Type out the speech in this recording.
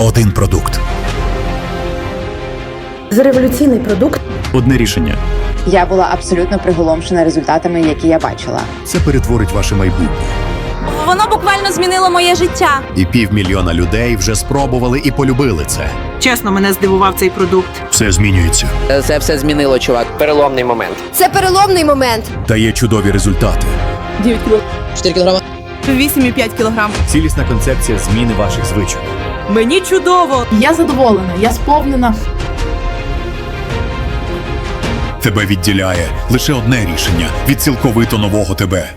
Один продукт. За революційний продукт Одне рішення. Я була абсолютно приголомшена результатами, які я бачила. Це перетворить ваше майбутнє. Воно буквально змінило моє життя. І півмільйона людей вже спробували і полюбили це. Чесно, мене здивував цей продукт. Все змінюється. Це все змінило, чувак. Переломний момент. це переломний момент. Дає чудові результати. 4 кілограми. 8,5 кілограм. Цілісна концепція зміни ваших звичок. Мені чудово. Я задоволена, я сповнена. Тебе відділяє лише одне рішення від цілковито нового тебе.